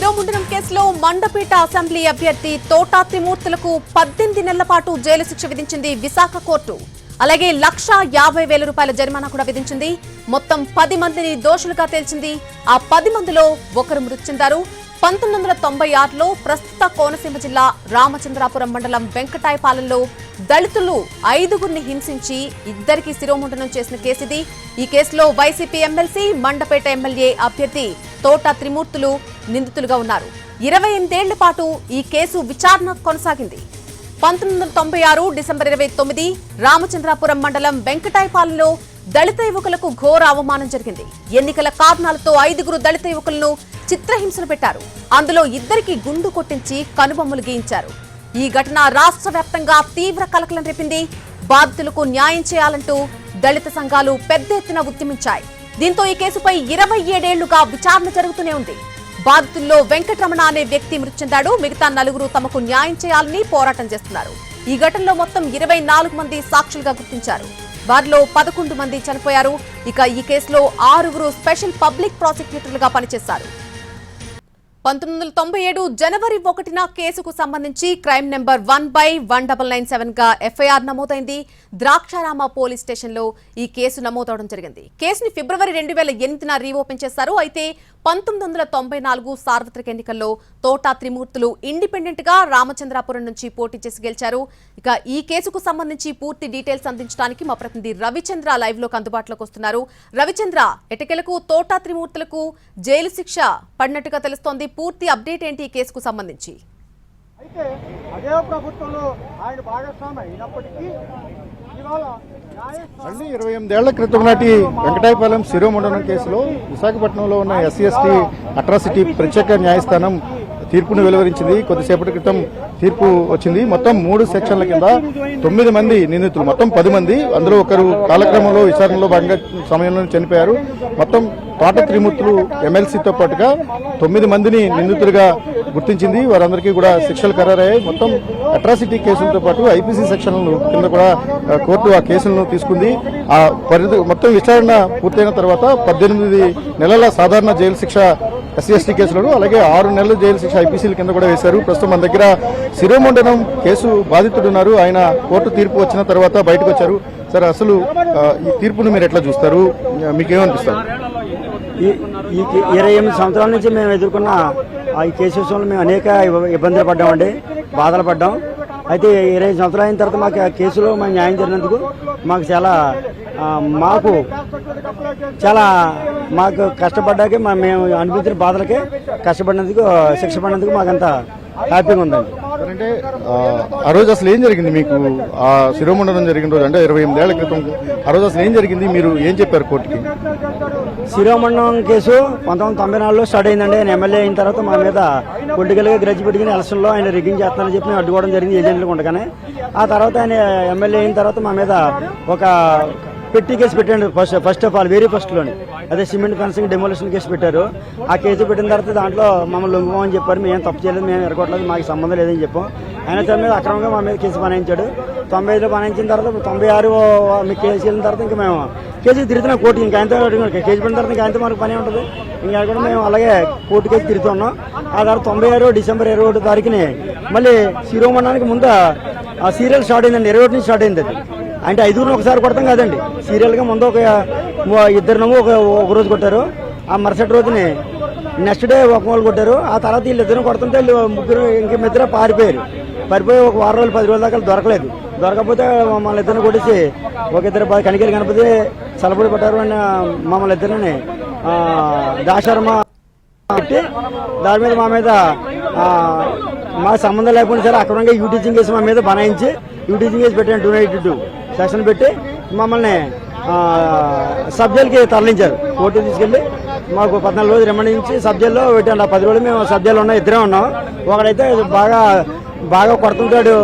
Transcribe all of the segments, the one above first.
శిరోముండనం కేసులో మండపేట అసెంబ్లీ అభ్యర్థి తోటా త్రిమూర్తులకు పద్దెనిమిది నెలల పాటు జైలు శిక్ష విధించింది విశాఖ కోర్టు. అలాగే లక్ష యాభై వేల రూపాయల జరిమానా కూడా విధించింది. మొత్తం పది మందిని దోషులుగా తేల్చింది. ఆ పది మందిలో ఒకరు మృతి చెందారు. పంతొమ్మిది వందల తొంభై ఆరులో ప్రస్తుత కోనసీమ జిల్లా రామచంద్రాపురం మండలం వెంకటాయపాలెంలో దళితులు ఐదుగురిని హింసించి ఇద్దరికి శిరోముండనం చేసిన కేసిది. ఈ కేసులో వైసీపీ ఎమ్మెల్సీ మండపేట ఎమ్మెల్యే అభ్యర్థి తోట త్రిమూర్తులు నిందితులుగా ఉన్నారు. ఇరవై ఎనిమిదేళ్ళ పాటు ఈ కేసు విచారణ కొనసాగింది. పంతొమ్మిది వందల తొంభై ఆరు డిసెంబర్ ఇరవై తొమ్మిది రామచంద్రాపురం మండలం వెంకటాయపాలెంలో దళిత యువకులకు ఘోర అవమానం జరిగింది. ఎన్నికల కారణాలతో ఐదుగురు దళిత యువకులను చిత్రహింసలు పెట్టారు. అందులో ఇద్దరికి గుండు కొట్టించి కనుబొమ్మలు గీయించారు. ఈ ఘటన రాష్ట్ర వ్యాప్తంగా తీవ్ర కలకలం రేపింది. బాధితులకు న్యాయం చేయాలంటూ దళిత సంఘాలు పెద్ద ఎత్తున ఉద్యమించాయి. దీంతో ఈ కేసుపై ఇరవై ఏడేళ్ళుగా విచారణ జరుగుతూనే ఉంది. బాధితుల్లో వెంకటరమణ అనే వ్యక్తి మృతి చెందాడు. మిగతా నలుగురు తమకు న్యాయం చేయాలని పోరాటం చేస్తున్నారు. ఈ ఘటనలో మొత్తం ఇరవై నాలుగు మంది సాక్షులుగా గుర్తించారు. వారిలో పదకొండు మంది చనిపోయారు. ఇక ఈ కేసులో ఆరుగురు స్పెషల్ పబ్లిక్ ప్రాసిక్యూటర్లుగా పనిచేశారు. పంతొమ్మిది వందల తొంభై ఏడు జనవరి ఒకటిన కేసుకు సంబంధించి crime number one by one double nine సెవెన్గా FIR నమోదైంది. ద్రాక్షారామ పోలీస్ స్టేషన్లో ఈ కేసు నమోదవడం జరిగింది. కేసుని ఫిబ్రవరి రెండు వేల ఎనిమిదిన రీఓపెన్ చేశారు. అయితే పంతొమ్మిది వందల తొంభై నాలుగు సార్వత్రిక ఎన్నికల్లో తోటా త్రిమూర్తులు ఇండిపెండెంట్గా రామచంద్రాపురం నుంచి పోటీ చేసి గెలిచారు. ఇక ఈ కేసుకు సంబంధించి పూర్తి డీటెయిల్స్ అందించడానికి మా ప్రతినిధి రవిచంద్ర లైవ్లోకి అందుబాటులోకి వస్తున్నారు. రవిచంద్ర ఎటకెలకు తోటా త్రిమూర్తులకు జైలు శిక్ష పడినట్టుగా తెలుస్తోంది. పూర్తి అప్డేట్ ఏంటి ఈ కేసుకు సంబంధించి? అయితే అదే ప్రభుత్వంలో ఆయన భాగస్వామి అయినప్పటికీ ఇవాళ మళ్ళీ ఇరవై ఎనిమిదేళ్ళ క్రితం నాటి వెంకటాయపాలెం శిరోమండనం కేసులో విశాఖపట్నంలో ఉన్న ఎస్సీ ఎస్టీ అట్రాసిటీ ప్రత్యేక న్యాయస్థానం తీర్పును వెలువరించింది. కొద్దిసేపటి క్రితం తీర్పు వచ్చింది. మొత్తం మూడు సెక్షన్ల కింద తొమ్మిది మంది నిందితులు మొత్తం పది మంది. అందులో ఒకరు కాలక్రమంలో విచారణలో భాగంగా సమయంలో చనిపోయారు. మొత్తం తోట త్రిమూర్తులు ఎమ్మెల్సీతో పాటుగా తొమ్మిది మందిని నిందితులుగా గుర్తించింది. వారందరికీ కూడా శిక్షలు ఖరారయ్యాయి. మొత్తం అట్రాసిటీ కేసులతో పాటు ఐపీసీ సెక్షన్లు కింద కూడా కోర్టు ఆ కేసులను తీసుకుంది. ఆ పరిధి మొత్తం విచారణ పూర్తయిన తర్వాత పద్దెనిమిది నెలల సాధారణ జైలు శిక్ష ఎస్సీ ఎస్టీ కేసులను అలాగే ఆరు నెలలు జైలు శిక్ష ఐపీసీల కింద కూడా వేశారు. ప్రస్తుతం మన దగ్గర శిరోమండనం కేసు బాధితుడున్నారు. ఆయన కోర్టు తీర్పు వచ్చిన తర్వాత బయటకు వచ్చారు. సార్ అసలు ఈ తీర్పును మీరు ఎట్లా చూస్తారు? మీకేమనిపిస్తారు ఈ ఈ కే- ఇరవై ఎనిమిది సంవత్సరాల నుంచి మేము ఎదుర్కొన్న ఈ కేసు విషయంలో మేము అనేక ఇబ్బందులు పడ్డామండి. బాధలు పడ్డాం. అయితే ఇరవై సంవత్సరాలు అయిన తర్వాత మాకు ఆ కేసులో మా న్యాయం జరిగినందుకు మాకు చాలా మాకు చాలా మాకు కష్టపడ్డాకే మా మేము అనిపించిన బాధలకే కష్టపడినందుకు శిక్ష పడినందుకు మాకంతా హ్యాపీగా ఉందండి. అంటే ఆ, రోజు అసలు ఏం జరిగింది మీకు? ఆ శిరోమండనం జరిగిన రోజు అంటే ఇరవై ఎనిమిదేళ్ళ క్రితం ఆ రోజు అసలు ఏం జరిగింది? మీరు ఏం చెప్పారు కోర్టుకి? శిరోమండలం కేసు పంతొమ్మిది తొంభై నాలుగులో స్టార్ట్ అయిందండి. ఆయన ఎమ్మెల్యే అయిన తర్వాత మా మీద పొలిటికల్గా గ్రడ్జ్ పెట్టుకుని ఎలక్షన్లో ఆయన రిగ్గింగ్ చేస్తానని చెప్పి అడ్డుకోవడం జరిగింది ఏజెంట్లకు ఉండగానే. ఆ తర్వాత ఆయన ఎమ్మెల్యే అయిన తర్వాత మా మీద ఒక పెట్టి కేసు పెట్టండి. First first of all very ఫస్ట్లోనే అదే సిమెంట్ ఫెన్సింగ్ డెమోలేషన్ కేసు పెట్టారు. ఆ కేసు పెట్టిన తర్వాత దాంట్లో మమ్మల్ని లొంగిపోమని చెప్పారు. మేము తప్పు చేయలేదు మేము ఎరగొట్టలేదు మాకు సంబంధం లేదని చెప్పాం. ఆయన తన మీద అక్రమంగా మా మీద కేసు బనాయించాడు తొంభై ఐదులో బనాయించిన తర్వాత తొంభై ఆరు మీకు కేసు వెళ్ళిన తర్వాత ఇంకా మేము కేసు తిరుగుతున్నాం కోర్టు ఇంకా ఆయనతో కేసు పడిన తర్వాత ఇంకా ఆయనతో మనకు పని ఉంటుంది. ఇంకా కూడా మేము అలాగే కోర్టు కేసు తిరుగుతున్నాం. ఆ తర్వాత తొంభై ఆరు డిసెంబర్ ఇరవై ఒకటి తారీఖుని మళ్ళీ శిరోమండనానికి ముందు ఆ సీరియల్ స్టార్ట్ అయిందండి. ఇరవై ఒకటి నుంచి స్టార్ట్ అయింది అది. అంటే ఐదుగురిని ఒకసారి కొడతాం కాదండి. సీరియల్గా ముందు ఒక ఇద్దరినము ఒక ఒక రోజు కొట్టారు. ఆ మరుసటి రోజుని నెక్స్ట్ డే ఒక వాళ్ళు కొట్టారు. ఆ తర్వాత వీళ్ళు ఇద్దరు కొడుతుంటే వీళ్ళు ముగ్గురు ఇంక ఇద్దరు పారిపోయారు. పారిపోయి ఒక వారం రోజులు పది రోజుల దాకా దొరకలేదు. దొరకకపోతే మమ్మల్ని ఇద్దరిని కొట్టేసి ఒక ఇద్దరు బాగా కనికలు కనపతి కొట్టారు పట్టారు అని మమ్మల్ని ఇద్దరిని దాశర్మ పెట్టి దాని మీద మా మీద మా సంబంధం లేకుండా సరే అక్రమంగా యూటీచింగ్ వేసి మా మీద బనాయించి యూటీచింగ్ వేసి పెట్టాను టూ నైట్ టూ సెషన్ పెట్టి మమ్మల్ని ఆ, సబ్ జైలుకి తరలించారు. కోర్టు తీసుకెళ్ళి మాకు పద్నాలుగు రోజులు రిమాండ్ ఇచ్చి సబ్ జైల్లో పెట్టాను ఆ పది రోజులు మేము సబ్ జైల్లో ఉన్నాం ఇద్దరే ఉన్నాం. ఒకడైతే బాగా బాగా కొడుతుంటాడు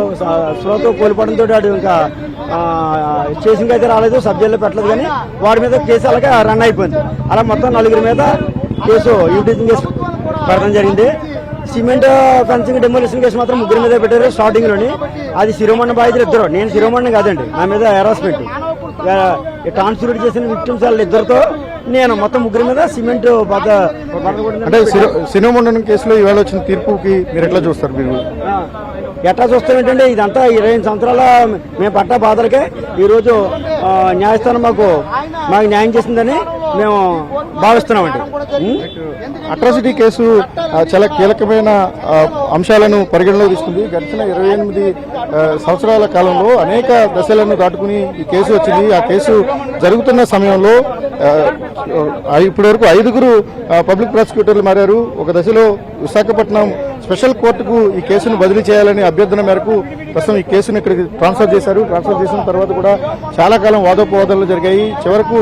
స్లోతో కోల్పోవడంతో వాడు ఇంకా ఆ, చేసింగ్ అయితే రాలేదు సబ్ జైల్లో పెట్టలేదు కానీ వాడి మీద కేసు అలాగే రన్ అయిపోయింది. అలా మొత్తం నలుగురి మీద కేసు యూటీజింగ్ కేసు పెట్టడం జరిగింది. సిమెంట్ ఫెన్సింగ్ డెమోలిషన్ కేసు మాత్రం ముగ్గురు మీద పెట్టారు స్టార్టింగ్లోని. అది శిరోమణి బాధితులు ఇద్దరు. నేను శిరోమణి కాదండి. నా మీద హెరాస్మెంట్ ట్రాన్స్ఫర్ చేసిన విక్టిమ్స్ వాళ్ళ ఇద్దరితో నేను మొత్తం ముగ్గురు మీద సిమెంట్ బద్ద అంటే సిరో సినిమా మండలం కేసులో ఇవాళ వచ్చిన తీర్పుకి మీరు ఎట్లా చూస్తారు మీరు? ఎట్లా చూస్తాం ఏంటంటే ఇదంతా ఇరవై ఐదు సంవత్సరాల మేము పట్ట బాధలకే ఈరోజు న్యాయస్థానం మాకు మాకు న్యాయం చేసిందని మేము భావిస్తున్నామండి? అట్రాసిటీ కేసు చాలా కీలకమైన అంశాలను పరిగణలోకి తీసుకుంది. గడిచిన ఇరవై ఎనిమిది సంవత్సరాల కాలంలో అనేక దశలను దాటుకుని ఈ కేసు వచ్చింది. ఆ కేసు జరుగుతున్న సమయంలో ఆ, ఆ, ఇప్పటి వరకు ఐదుగురు పబ్లిక్ ప్రాసిక్యూటర్లు మారారు. ఒక దశలో విశాఖపట్నం స్పెషల్ కోర్టుకు ఈ కేసును బదిలీ చేయాలని అభ్యర్థన మేరకు ప్రస్తుతం ఈ కేసును ఇక్కడికి ట్రాన్స్ఫర్ చేశారు. ట్రాన్స్ఫర్ చేసిన తర్వాత కూడా చాలా కాలం వాదోపవాదాలు జరిగాయి. చివరకు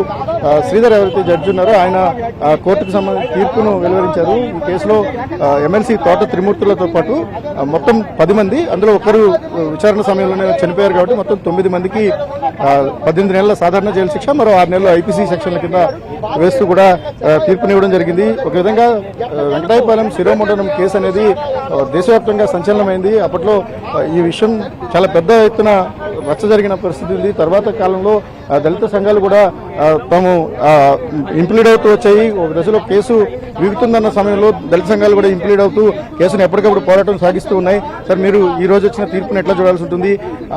శ్రీధర్ ఎవరైతే జడ్జి ఉన్నారో. ఆయన కోర్టుకు సంబంధించి తీర్పును వెలువరించారు. ఈ కేసులో ఎమ్మెల్సీ తోట త్రిమూర్తులతో పాటు మొత్తం పది మంది అందులో ఒకరు విచారణ సమయంలోనే చనిపోయారు కాబట్టి మొత్తం తొమ్మిది మందికి పద్దెనిమిది నెలల సాధారణ జైలు శిక్ష మరో ఆరు నెలలు ఐపీసీ సెక్షన్ల కింద వేస్తూ కూడా తీర్పునివ్వడం జరిగింది. ఒక విధంగా వెంకటాయపాలెం శిరోమండలం కేసు అనేది దేశవ్యాప్తంగా సంచలనమైంది. అప్పట్లో ఈ విషయం చాలా పెద్ద ఎత్తున రచ్చ జరిగిన పరిస్థితి ఉంది. తర్వాత కాలంలో దళిత సంఘాలు కూడా తాము ఇంప్లీడ్ అవుతూ వచ్చాయి. ఒక దశలో కేసు వీగుతుందన్న సమయంలో దళిత సంఘాలు కూడా ఇంప్లీడ్ అవుతూ కేసును ఎప్పటికప్పుడు పోరాటం సాగిస్తూ ఉన్నాయి. సార్ మీరు ఈ రోజు వచ్చిన తీర్పును ఎట్లా చూడాల్సి ఉంటుంది?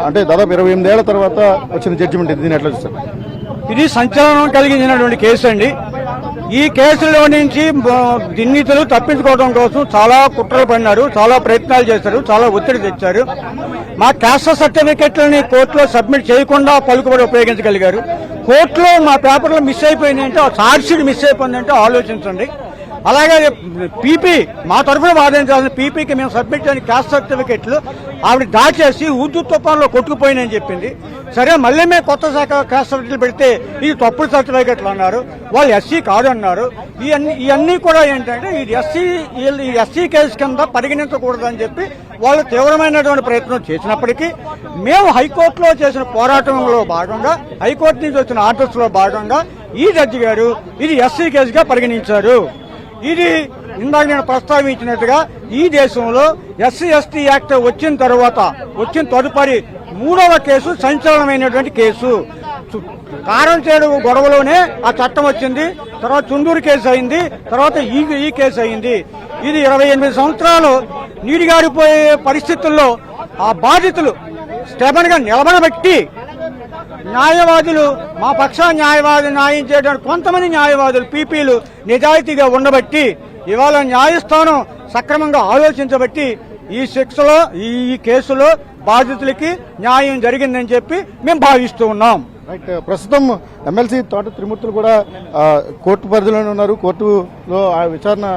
అంటే దాదాపు ఇరవై ఎనిమిదేళ్ళ తర్వాత వచ్చిన జడ్జిమెంట్ ఇది. దీన్ని ఎట్లా చూస్తారు? ఇది సంచలనం కలిగించినటువంటి కేసు అండి. ఈ కేసులో నుంచి బ- తప్పించుకోవడం కోసం చాలా కుట్రలు పడినారు చాలా ప్రయత్నాలు చేశారు చాలా ఒత్తిడి తెచ్చారు. మా క్యాస్ట్ సర్టిఫికెట్లని కోర్టులో సబ్మిట్ చేయకుండా పలుకుబడి ఉపయోగించగలిగారు. కోర్టులో మా పేపర్లో మిస్ అయిపోయిందంటే ఆ మిస్ అయిపోయిందంటే ఆలోచించండి. అలాగే పీపీ మా తరఫున వాదించాల్సిన పీపీకి మేము సబ్మిట్ చేయని క్యాస్ట్ సర్టిఫికెట్లు ఆవిడ దాచేసి ఉద్దు తుఫాన్లో కొట్టుకుపోయినని చెప్పింది. సరే మళ్ళీ మేము కొత్త శాఖ క్యాస్ట్ పెడితే ఇది తప్పుడు సర్టిఫికెట్లు అన్నారు. వాళ్ళు ఎస్సీ కాదు అన్నారు. ఇవన్నీ ఇవన్నీ కూడా ఏంటంటే ఇది ఎస్సీ ఈ ఎస్సీ కేసు కింద పరిగణించకూడదని చెప్పి వాళ్ళు తీవ్రమైనటువంటి ప్రయత్నం చేసినప్పటికీ మేము హైకోర్టులో చేసిన పోరాటంలో భాగంగా హైకోర్టు నుంచి వచ్చిన ఆర్డర్స్లో భాగంగా ఈ జడ్జి గారు ఇది ఎస్సీ కేసుగా పరిగణించారు. ఇది ఇందాక నేను ప్రస్తావించినట్టుగా ఈ దేశంలో ఎస్సీ ఎస్టీ యాక్ట్ వచ్చిన తర్వాత వచ్చిన తదుపరి మూడవ కేసు సంచలనమైనటువంటి కేసు. కారణం కారం గొడవలోనే ఆ చట్టం వచ్చింది తర్వాత చుండూరు కేసు అయింది తర్వాత ఈ ఈ కేసు అయింది. ఇది ఇరవై ఎనిమిది సంవత్సరాలు నీడిగారిపోయే పరిస్థితుల్లో ఆ బాధితులు స్టెబన్గా నిలబడబెట్టి న్యాయవాదులు మా పక్ష న్యాయవాది న్యాయం చేయడానికి కొంతమంది న్యాయవాదులు పీపీలు నిజాయితీగా ఉండబట్టి ఇవాళ న్యాయస్థానం సక్రమంగా ఆలోచించబట్టి ఈ శిక్షలో ఈ కేసులో బాధితులకి న్యాయం జరిగిందని చెప్పి మేము భావిస్తూ ఉన్నాం. రైట్. ప్రస్తుతం ఎమ్మెల్సీ తోట త్రిమూర్తులు కూడా కోర్టు పరిధిలోనే ఉన్నారు. కోర్టులో ఆ విచారణ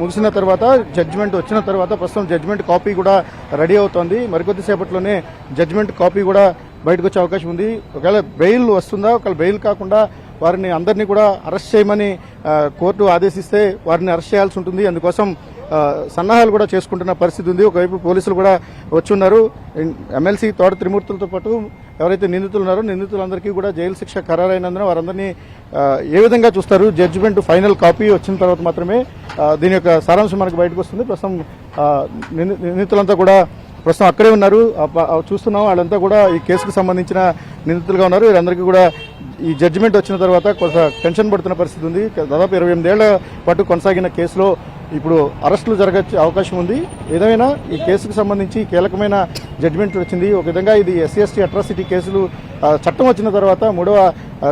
ముగిసిన తర్వాత జడ్జిమెంట్ వచ్చిన తర్వాత ప్రస్తుతం జడ్జిమెంట్ కాపీ కూడా రెడీ అవుతోంది. మరికొద్దిసేపట్లోనే జడ్జిమెంట్ కాపీ కూడా బయటకు వచ్చే అవకాశం ఉంది. ఒకవేళ బెయిల్ వస్తుందా? ఒకవేళ బెయిల్ కాకుండా వారిని అందరినీ కూడా అరెస్ట్ చేయమని కోర్టు ఆదేశిస్తే వారిని అరెస్ట్ చేయాల్సి ఉంటుంది. అందుకోసం సన్నాహాలు కూడా చేసుకుంటున్న పరిస్థితి ఉంది. ఒకవైపు పోలీసులు కూడా వచ్చి ఉన్నారు ఎమ్మెల్సీ తోట త్రిమూర్తులతో పాటు ఎవరైతే నిందితులు ఉన్నారో నిందితులందరికీ కూడా జైలు శిక్ష ఖరారైనందున వారందరినీ ఏ విధంగా చూస్తారు? జడ్జిమెంట్ ఫైనల్ కాపీ వచ్చిన తర్వాత మాత్రమే దీని యొక్క సారాంశం మనకు బయటకు వస్తుంది. ప్రస్తుతం నింది- నిందితులంతా కూడా ప్రస్తుతం అక్కడే ఉన్నారు. చూస్తున్నాం. వాళ్ళంతా కూడా ఈ కేసుకు సంబంధించిన నిందితులుగా ఉన్నారు. వీరందరికీ కూడా ఈ జడ్జిమెంట్ వచ్చిన తర్వాత కొంత టెన్షన్ పడుతున్న పరిస్థితి ఉంది. దాదాపు ఇరవై ఎనిమిదేళ్ళ పాటు కొనసాగిన కేసులో ఇప్పుడు అరెస్టులు జరగచ్చు అవకాశం ఉంది. ఏదైనా ఈ కేసుకు సంబంధించి కీలకమైన జడ్జిమెంట్ వచ్చింది. ఒక విధంగా ఇది ఎస్సీ ఎస్టీ అట్రాసిటీ కేసులు చట్టం వచ్చిన తర్వాత మూడవ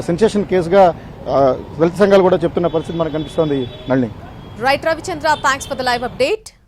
సెన్సేషన్ కేసుగా దళిత సంఘాలు కూడా చెప్తున్న పరిస్థితి మనకు కనిపిస్తోంది. Nalini. Right Ravichandra thanks for the live update